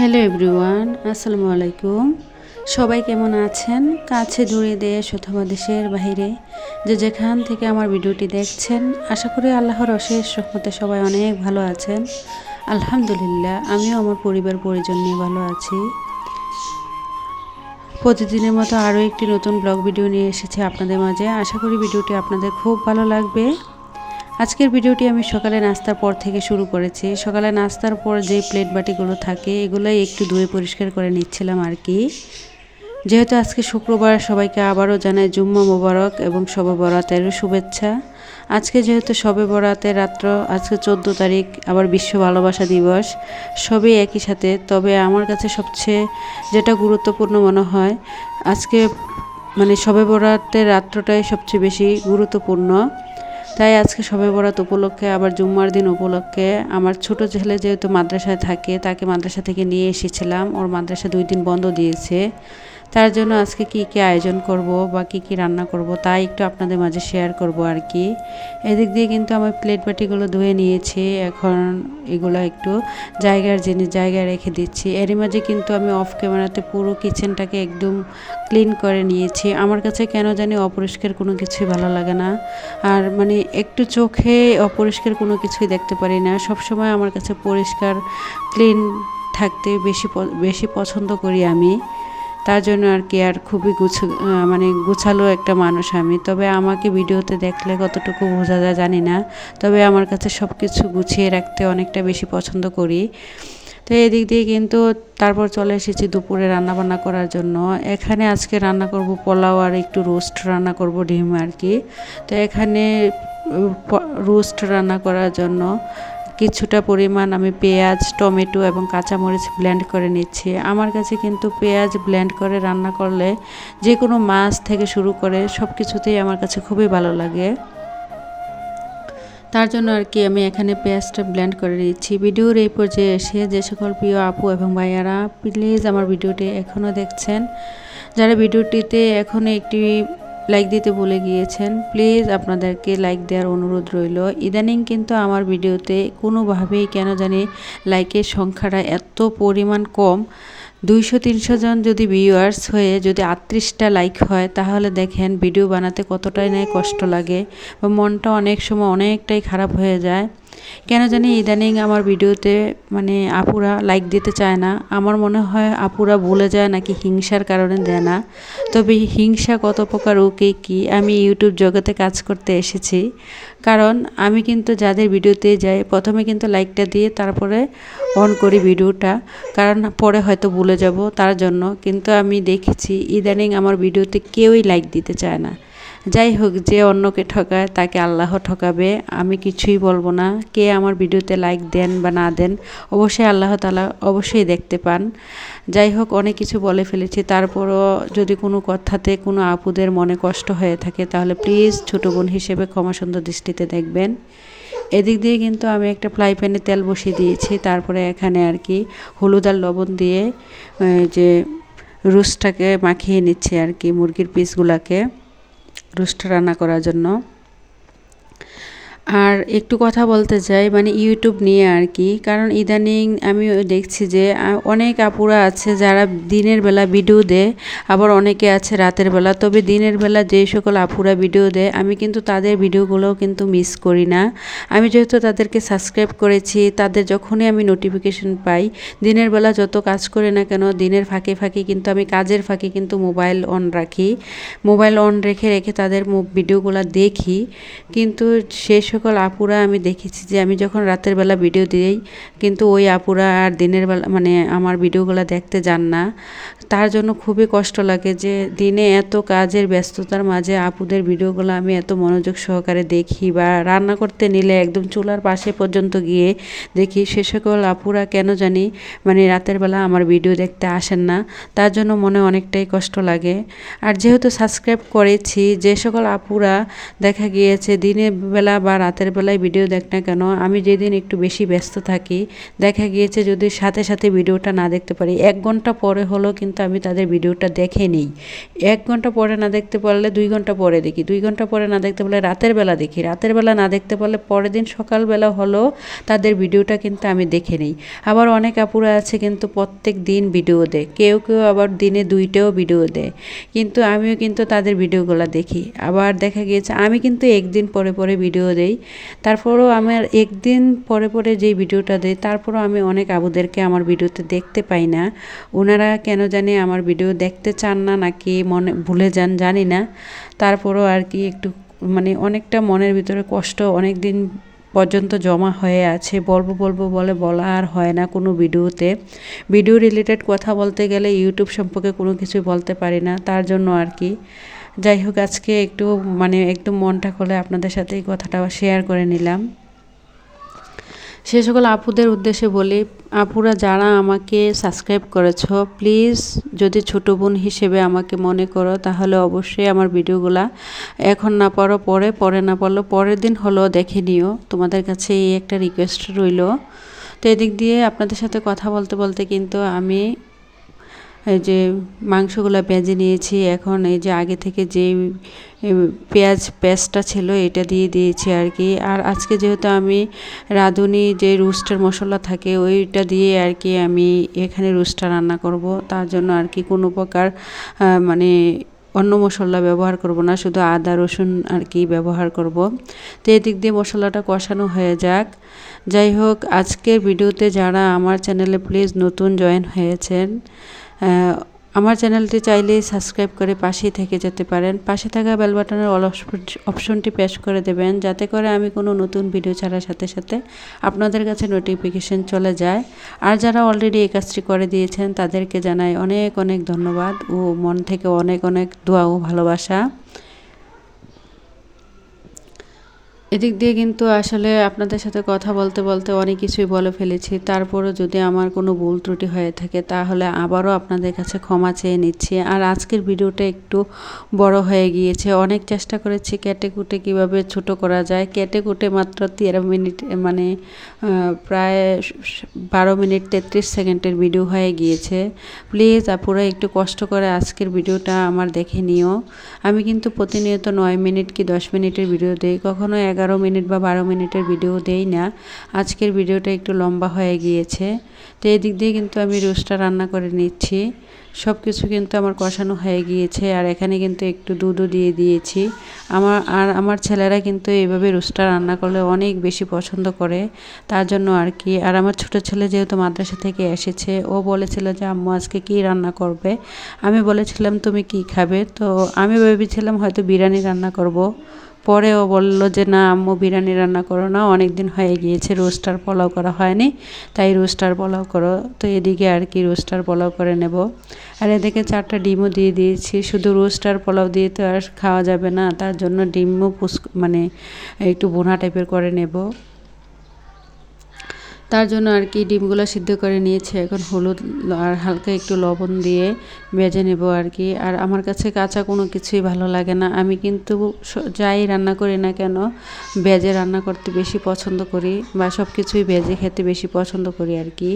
Everyone, আসসালামু আলাইকুম। সবাই কেমন আছেন? কাছে, দূরে, দেশ অথবা দেশের বাহিরে যে যেখান থেকে আমার ভিডিওটি দেখছেন, আশা করি আল্লাহর অশেষ রহমতে সবাই অনেক ভালো আছেন। আলহামদুলিল্লাহ, আমিও আমার পরিবার পরিজন নিয়ে ভালো আছি। প্রতিদিনের মতো আরও একটি নতুন ব্লগ ভিডিও নিয়ে এসেছি আপনাদের মাঝে। আশা করি ভিডিওটি আপনাদের খুব ভালো লাগবে। আজকের ভিডিওটি আমি সকালে নাস্তার পর থেকে শুরু করেছি। সকালে নাস্তার পর যে প্লেট বাটিগুলো থাকে, এগুলোই একটু ধুয়ে পরিষ্কার করে নিচ্ছিলাম আর কি। যেহেতু আজকে শুক্রবার, সবাইকে আবারও জানাই জুম্মা মোবারক এবং শব বরাতের শুভেচ্ছা। আজকে যেহেতু শবে বরাতের রাত্র, আজকে চোদ্দ তারিখ, আবার বিশ্ব ভালোবাসা দিবস, সবই একই সাথে। তবে আমার কাছে সবচেয়ে যেটা গুরুত্বপূর্ণ মনে হয়, আজকে মানে শবে বরাতের রাত্রটাই সবচেয়ে বেশি গুরুত্বপূর্ণ। তাই আজকে সবে বরাত উপলক্ষে, আবার জুম্মার দিন উপলক্ষে আমার ছোট ছেলে যেহেতু মাদ্রাসায় থাকে, তাকে মাদ্রাসা থেকে নিয়ে এসেছিলাম। ওর মাদ্রাসা দুই দিন বন্ধ দিয়েছে। তার জন্য আজকে কি কি আয়োজন করব বা কি কি রান্না করব তাই একটু আপনাদের মাঝে শেয়ার করব আর কি। এদিক দিয়ে কিন্তু আমার প্লেট বাটিগুলো ধুয়ে নিয়েছি। এখন এগুলো একটু জায়গার জিনিস, জায়গায় রেখে দিচ্ছি। এরই মাঝে কিন্তু আমি অফ ক্যামেরাতে পুরো কিচেনটাকে একদম ক্লিন করে নিয়েছি। আমার কাছে কেন জানি অপরিষ্কার কোনো কিছুই ভালো লাগে না। আর মানে একটু চোখে অপরিষ্কার কোনো কিছুই দেখতে পারি না। সবসময় আমার কাছে পরিষ্কার ক্লিন থাকতে বেশি বেশি পছন্দ করি আমি। তার জন্য আর কি আর খুবই গুছ মানে গুছালো একটা মানুষ আমি। তবে আমাকে ভিডিওতে দেখলে কতটুকু বোঝা যায় জানি না। তবে আমার কাছে সব কিছু গুছিয়ে রাখতে অনেকটা বেশি পছন্দ করি। তো এদিক দিয়ে কিন্তু তারপর চলে এসেছি দুপুরে রান্না বান্না করার জন্য। এখানে আজকে রান্না করব পোলাও আর একটু রোস্ট রান্না করব ডিম আর কি। তো এখানে রোস্ট রান্না করার জন্য কিছুটা পরিমাণ আমি পেঁয়াজ, টমেটো এবং কাঁচামরিচ ব্লেন্ড করে নিচ্ছি। আমার কাছে কিন্তু পেঁয়াজ ব্লেন্ড করে রান্না করলে যে কোনো মাছ থেকে শুরু করে সব কিছুতেই আমার কাছে খুবই ভালো লাগে। তার জন্য আর কি আমি এখানে পেঁয়াজটা ব্লেন্ড করে নিচ্ছি। ভিডিওর এই পর্যায়ে এসে যে সকল প্রিয় আপু এবং ভাইয়ারা প্লিজ আমার ভিডিওটি এখনও দেখছেন। যারা ভিডিওটিতে এখনও একটি লাইক দিতে ভুলে গিয়েছেন প্লিজ আপনাদেরকে লাইক দেওয়ার অনুরোধ রইল। ইদানিং কিন্তু আমার ভিডিওতে কোনোভাবেই কেন জানি লাইকের সংখ্যাটা এত পরিমাণ কম। দুইশো, তিনশো জন যদি ভিউয়ার্স হয়ে যদি আটত্রিশটা লাইক হয়, তাহলে দেখেন ভিডিও বানাতে কতটাই নাই কষ্ট লাগে বা মনটা অনেক সময় অনেকটাই খারাপ হয়ে যায়। কেন জানি ইদানিং আমার ভিডিওতে মানে আপুরা লাইক দিতে চায় না। আমার মনে হয় আপুরা ভুলে যায় নাকি হিংসার কারণে দেয় না। তবে হিংসা কত প্রকার, ওকে কি? আমি ইউটিউব জগতে কাজ করতে এসেছি। কারণ আমি কিন্তু যাদের ভিডিওতে যাই, প্রথমে কিন্তু লাইকটা দিয়ে তারপরে অন করি ভিডিওটা। কারণ পরে হয়তো ভুলে যাব তার জন্য। কিন্তু আমি দেখেছি, ইদানিং আমার ভিডিওতে কেউই লাইক দিতে চায় না। যাই হোক, যে অন্যকে ঠকায় তাকে আল্লাহ ঠকাবে, আমি কিছুই বলব না। কে আমার ভিডিওতে লাইক দেন বা না দেন, অবশ্যই আল্লাহ তালা অবশ্যই দেখতে পান। যাই হোক, অনেক কিছু বলে ফেলেছি। তারপরও যদি কোনো কথাতে কোনো আপুদের মনে কষ্ট হয়ে থাকে, তাহলে প্লিজ ছোটো বোন হিসেবে ক্ষমা সুন্দর দৃষ্টিতে দেখবেন। এদিক দিয়ে কিন্তু আমি একটা ফ্রাই প্যানে তেল বসিয়ে দিয়েছি। তারপরে এখানে আর কি হলুদ আর লবণ দিয়ে যে রুসটাকে মাখিয়ে নিচ্ছে আর কি মুরগির পিসগুলাকে রোস্ট রান্না করার জন্য। আর একটু কথা বলতে চাই মানে ইউটিউব নিয়ে আর কি। কারণ ইদানিং আমি দেখছি যে অনেক আপুরা আছে যারা দিনের বেলা ভিডিও দেয়, আবার অনেকে আছে রাতের বেলা। তবে দিনের বেলা যে সকল আপুরা ভিডিও দেয়, আমি কিন্তু তাদের ভিডিওগুলোও কিন্তু মিস করি না। আমি যেহেতু তাদেরকে সাবস্ক্রাইব করেছি, তাদের যখনই আমি নোটিফিকেশন পাই, দিনের বেলা যত কাজ করে না কেন, দিনের ফাঁকে ফাঁকে কিন্তু আমি কাজের ফাঁকে কিন্তু মোবাইল অন রাখি। মোবাইল অন রেখে রেখে তাদের ভিডিওগুলো দেখি। কিন্তু শেষ সকল আপুরা আমি দেখেছি যে আমি যখন রাতের বেলা ভিডিও দিই, কিন্তু ওই আপুরা আর দিনের বেলা মানে আমার ভিডিওগুলো দেখতে যান না। তার জন্য খুবই কষ্ট লাগে যে দিনে এত কাজের ব্যস্ততার মাঝে আপুদের ভিডিওগুলো আমি এত মনোযোগ সহকারে দেখি বা রান্না করতে নিলে একদম চুলার পাশে পর্যন্ত গিয়ে দেখি সে সকল আপুরা কেন জানি মানে রাতের বেলা আমার ভিডিও দেখতে আসেন না। তার জন্য মনে অনেকটাই কষ্ট লাগে। আর যেহেতু সাবস্ক্রাইব করেছি, যে সকল আপুরা দেখা গিয়েছে দিনের বেলা বা রাতের বেলায় ভিডিও দেখ না কেন, আমি যেদিন একটু বেশি ব্যস্ত থাকি, দেখা গিয়েছে যদি সাথে সাথে ভিডিওটা না দেখতে পারি। এক ঘণ্টা পরে হলেও কিন্তু আমি তাদের ভিডিওটা দেখে নিই। এক ঘণ্টা পরে না দেখতে পারলে দুই ঘণ্টা পরে দেখি। দুই ঘণ্টা পরে না দেখতে পারলে রাতের বেলা দেখি। রাতের বেলা না দেখতে পারলে পরের দিন সকালবেলা হলেও তাদের ভিডিওটা কিন্তু আমি দেখে নিই। আবার অনেক আপুরা আছে কিন্তু প্রত্যেক দিন ভিডিও দেয়। কেউ কেউ আবার দিনে দুইটাও ভিডিও দেয়। কিন্তু আমিও কিন্তু তাদের ভিডিওগুলো দেখি। আবার দেখা গিয়েছে, আমি কিন্তু একদিন পরে পরে ভিডিও দেই। তারপরেও আমার একদিন পরে পরে যেই ভিডিওটা দেয় তারপরও আমি অনেক আবুদেরকে আমার ভিডিওতে দেখতে পাই না। ওনারা কেন জানি আমার ভিডিও দেখতে চান না, নাকি মনে ভুলে যান জানি না। তারপরও আর কি একটু মানে অনেকটা মনের ভিতরে কষ্ট অনেক দিন পর্যন্ত জমা হয়ে আছে। বলব বলব বলে বলা আর হয় না কোনো ভিডিওতে। ভিডিও রিলেটেড কথা বলতে গেলে ইউটিউব সম্পর্কে কোনো কিছু বলতে পারি না। তার জন্য আর কি যাই হোক, আজকে একটু মানে একদম মনটা খুলে আপনাদের সাথে এই কথাটা শেয়ার করে নিলাম। সে সকল আপুদের উদ্দেশ্যে বলি, আপুরা যারা আমাকে সাবস্ক্রাইব করেছ প্লিজ যদি ছোট বোন হিসেবে আমাকে মনে করো, তাহলে অবশ্যই আমার ভিডিওগুলা এখন না পারো, পরে পরে না পারল, পরের দিন হলো দেখে নিও। তোমাদের কাছে এই একটা রিকোয়েস্ট রইল। তো এদিক দিয়ে আপনাদের সাথে কথা বলতে বলতে কিন্তু আমি যে মাংসগুলো ভেজে নিয়েছি, এখন এই যে আগে থেকে যে পেঁয়াজ পেস্টটা ছিল এটা দিয়ে দিয়েছি আর কি। আর আজকে যেহেতু আমি রাঁধুনি যে রুস্টার মশলা থাকে ওইটা দিয়ে আর কি আমি এখানে রুস্টার রান্না করব। তার জন্য আর কি কোনো প্রকার মানে অন্য মশলা ব্যবহার করব না, শুধু আদা, রসুন আর কি ব্যবহার করব। তো এদিক দিয়ে মশলাটা কষানো হয়ে যাক। যাই হোক, আজকের ভিডিওতে যারা আমার চ্যানেলে প্লিজ নতুন জয়েন হয়েছেন আমার চ্যানেলটি চাইলে সাবস্ক্রাইব করে পাশেই থেকে যেতে পারেন। পাশে থাকা বেল বাটনের অল অপশনটি প্রেস করে দেবেন, যাতে করে আমি কোনো নতুন ভিডিও ছাড়ার সাথে সাথে আপনাদের কাছে নোটিফিকেশন চলে যায়। আর যারা অলরেডি এই কাজটি করে দিয়েছেন, তাদেরকে জানাই অনেক অনেক ধন্যবাদ ও মন থেকে অনেক অনেক দোয়া ও ভালোবাসা। এদিক দিয়ে কিন্তু আসলে আপনাদের সাথে কথা বলতে বলতে অনেক কিছুই বলে ফেলেছি। তারপরও যদি আমার কোনো ভুল ত্রুটি হয়ে থাকে, তাহলে আবারও আপনাদের কাছে ক্ষমা চেয়ে নিচ্ছি। আর আজকের ভিডিওটা একটু বড় হয়ে গিয়েছে। অনেক চেষ্টা করেছি কেটে কুটে কীভাবে ছোট করা যায়। কেটে কুটে মাত্র তেরো মিনিট মানে প্রায় বারো মিনিট তেত্রিশ সেকেন্ডের ভিডিও হয়ে গিয়েছে। প্লিজ আপুরা একটু কষ্ট করে আজকের ভিডিওটা আমার দেখে নিও। আমি কিন্তু প্রতিনিয়ত নয় মিনিট কি দশ মিনিটের ভিডিও দিই। কখনো এক এগারো মিনিট বা বারো মিনিটের ভিডিও দেই না। আজকের ভিডিওটা একটু লম্বা হয়ে গিয়েছে। তো এদিক দিয়ে কিন্তু আমি রোস্টটা রান্না করে নিচ্ছি। সব কিছু কিন্তু আমার কষানো হয়ে গিয়েছে আর এখানে কিন্তু একটু দুধও দিয়ে দিয়েছি। আমার, আর আমার ছেলেরা কিন্তু এইভাবে রোস্টটা রান্না করলে অনেক বেশি পছন্দ করে। তার জন্য আর কি। আর আমার ছোট ছেলে যেহেতু মাদ্রাসা থেকে এসেছে, ও বলেছিল যে, আম্মু, আজকে কী রান্না করবে? আমি বলেছিলাম, তুমি কি খাবে? তো আমি ভেবেছিলাম হয়তো বিরিয়ানি রান্না করব। পরেও বলল যে, না, আম্মু বিরিয়ানি রান্না করো না অনেক দিন হয়ে গিয়েছে, রোস্টার পোলাও করা হয়নি। তাই রোস্টার পোলাও করো। তো এদিকে আর কি রোস্টার পোলাও করে নেব। আর এদিকে চারটা ডিমও দিয়ে দিয়েছি। শুধু রোস্টার পোলাও দিয়ে তো আর খাওয়া যাবে না, তার জন্য ডিমও পুষ মানে একটু বোনা টাইপের করে নেব। তার জন্য আর কি ডিমগুলো সিদ্ধ করে নিয়েছে। এখন হলুদ আর হালকা একটু লবণ দিয়ে ভেজে নেব আর কি। আর আমার কাছে কাঁচা কোনো কিছুই ভালো লাগে না। আমি কিন্তু যাই রান্না করি না কেন, ভেজে রান্না করতে বেশি পছন্দ করি বা সব কিছুই ভেজে খেতে বেশি পছন্দ করি আর কি।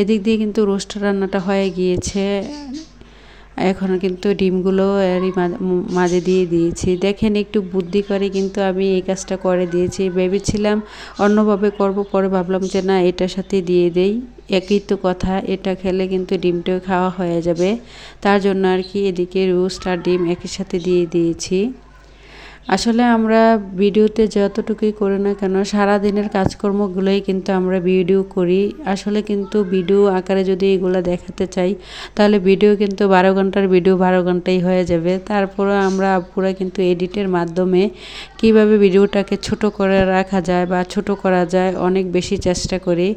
এদিক দিয়ে কিন্তু রোস্ট রান্নাটা হয়ে গিয়েছে। এখন কিন্তু ডিমগুলো এরই মাঝে দিয়ে দিয়েছি। দেখেন একটু বুদ্ধি করে কিন্তু আমি এই কাজটা করে দিয়েছি। ভেবেছিলাম অন্যভাবে করব, পরে ভাবলাম যে না, এটার সাথে দিয়ে দেই। একই তো কথা, এটা খেলে কিন্তু ডিমটাও খাওয়া হয়ে যাবে। তার জন্য আর কি এদিকে রোস্ট আর ডিম একই সাথে দিয়ে দিয়েছি। আসলে আমরা ভিডিওতে যতটুকুই করি না কেন সারা দিনের কাজকর্মগুলোই কিন্তু আমরা ভিডিও করি। আসলে কিন্তু ভিডিও আকারে যদি এগুলো দেখাতে চাই, তাহলে ভিডিও কিন্তু বারো ঘণ্টার ভিডিও বারো ঘন্টাই হয়ে যাবে। তারপরে আমরা পুরো কিন্তু এডিটের মাধ্যমে কীভাবে ভিডিওটাকে ছোট করে রাখা যায় বা ছোট করা যায়, অনেক বেশি চেষ্টা করি।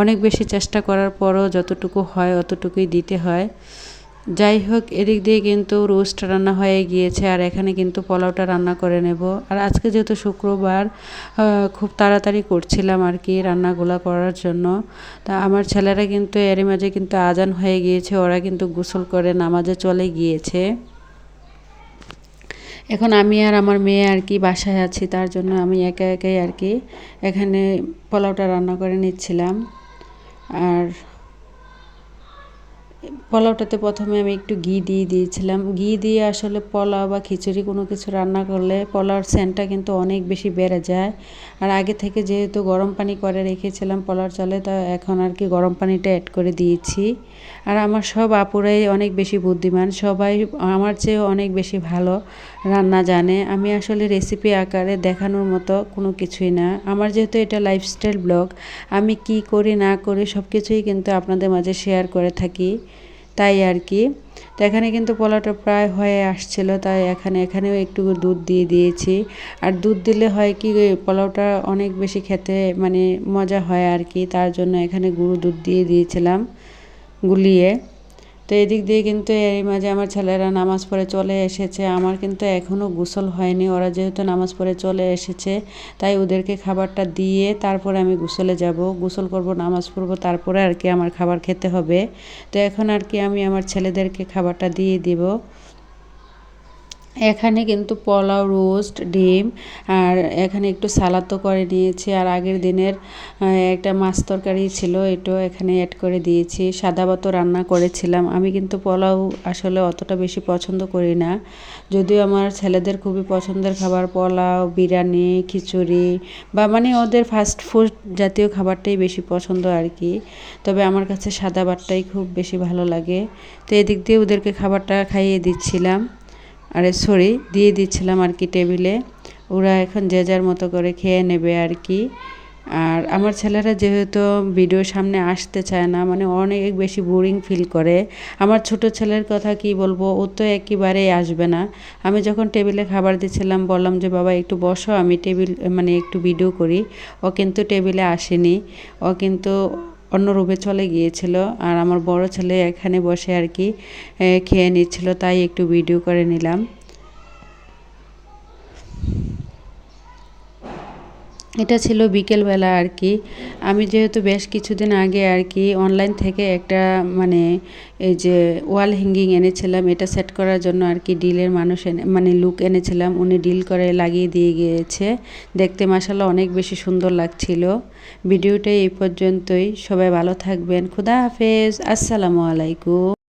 অনেক বেশি চেষ্টা করার পরও যতটুকু হয়, অতটুকুই দিতে হয়। যাই হোক এদিক দিয়ে কিন্তু রোস্ট রান্না হয়ে গিয়েছে আর এখানে কিন্তু পোলাওটা রান্না করে নেব। আর আজকে যেহেতু শুক্রবার খুব তাড়াতাড়ি করছিলাম আর কি রান্নাগুলো করার জন্য। তা আমার ছেলেরা কিন্তু, এরই মাঝে কিন্তু আজান হয়ে গিয়েছে, ওরা কিন্তু গোসল করে নামাজে চলে গিয়েছে। এখন আমি আর আমার মেয়ে আর কি বাসায় আছি, তার জন্য আমি একা একাই আর কি এখানে পোলাওটা রান্না করে নিচ্ছিলাম। আর পোলাওটাতে প্রথমে আমি একটু ঘি দিয়ে দিয়েছিলাম। ঘি দিয়ে আসলে পোলাও বা খিচুড়ি কোনো কিছু রান্না করলে পোলাওর সেন্টটা কিন্তু অনেক বেশি বেড়ে যায়। আর আগে থেকে যেহেতু গরম পানি করে রেখেছিলাম পোলাওর চালে, তা এখন আর কি গরম পানিটা অ্যাড করে দিয়েছি। আর আমার সব আপুরাই অনেক বেশি বুদ্ধিমান, সবাই আমার চেয়েও অনেক বেশি ভালো রান্না জানে। আমি আসলে রেসিপি আকারে দেখানোর মতো কোনো কিছুই না। আমার যেহেতু এটা লাইফস্টাইল ব্লগ আমি কি করি না করি সব কিছুই কিন্তু আপনাদের মাঝে শেয়ার করে থাকি। তাই আর কি। তো এখানে কিন্তু পোলাওটা প্রায় হয়ে আসছিল, তাই এখানে, এখানেও একটু দুধ দিয়ে দিয়েছি। আর দুধ দিলে হয় কি পোলাওটা অনেক বেশি খেতে মানে মজা হয় আর কি, তার জন্য এখানে গুঁড়ো দুধ দিয়ে দিয়েছিলাম গুলিয়ে। তো এদিক দিয়ে কিন্তু এই মাঝে আমার ছেলেরা নামাজ পড়ে চলে এসেছে। আমার কিন্তু এখনও গোসল হয়নি। ওরা যেহেতু নামাজ পড়ে চলে এসেছে, তাই ওদেরকে খাবারটা দিয়ে তারপরে আমি গোসলে যাব। গোসল করব, নামাজ পড়ব, তারপরে আর কি আমার খাবার খেতে হবে। তো এখন আর কি আমি আমার ছেলেদেরকে খাবারটা দিয়ে দিব। এখানে কিন্তু পোলাও রোস্ট, ডিম, আর এখানে একটু সালাদও করে নিয়েছি। আর আগের দিনের একটা মাছ তরকারি ছিল, এটাও এখানে অ্যাড করে দিয়েছি। সাদা ভাতও রান্না করেছিলাম। আমি কিন্তু পোলাও আসলে অতটা বেশি পছন্দ করি না। যদিও আমার ছেলেদের খুবই পছন্দের খাবার পোলাও, বিরিয়ানি, খিচুড়ি, বা মানে ওদের ফাস্ট ফুড জাতীয় খাবারটাই বেশি পছন্দ আর কি। তবে আমার কাছে সাদা ভাতটাই খুব বেশি ভালো লাগে। তো এদিক দিয়ে ওদেরকে খাবারটা খাইয়ে দিচ্ছিলাম। আরে সরি, দিয়ে দিচ্ছিলাম আর কি টেবিলে। ওরা এখন যে যার মতো করে খেয়ে নেবে আর কি। আর আমার ছেলেরা যেহেতু ভিডিওর সামনে আসতে চায় না মানে অনেক বেশি বোরিং ফিল করে। আমার ছোট ছেলের কথা কি বলব, ও তো একেবারেই আসবে না। আমি যখন টেবিলে খাবার দিচ্ছিলাম, বললাম যে, বাবা, একটু বসো, আমি টেবিল মানে একটু ভিডিও করি। ও কিন্তু টেবিলে আসেনি। ও কিন্তু অন্য রুমে চলে গিয়েছিল আর আমার বড় ছেলে এখানে বসে আর কি খেয়ে নিচ্ছিল, তাই একটু ভিডিও করে নিলাম। এটা ছিল বিকেলবেলা আর কি। আমি যেহেতু বেশ কিছুদিন আগে আর কি অনলাইন থেকে একটা মানে এই যে ওয়াল হ্যাঙ্গিং এনেছিলাম, এটা সেট করার জন্য আর কি ডিলের মানুষ এনে মানে লুক এনেছিলাম, উনি ডিল করে লাগিয়ে দিয়ে গিয়েছে। দেখতে মাসাল্লাহ অনেক বেশি সুন্দর লাগছিল। ভিডিওটা এই পর্যন্তই, সবাই ভালো থাকবেন, খুদা হাফেজ, আসসালামু আলাইকুম।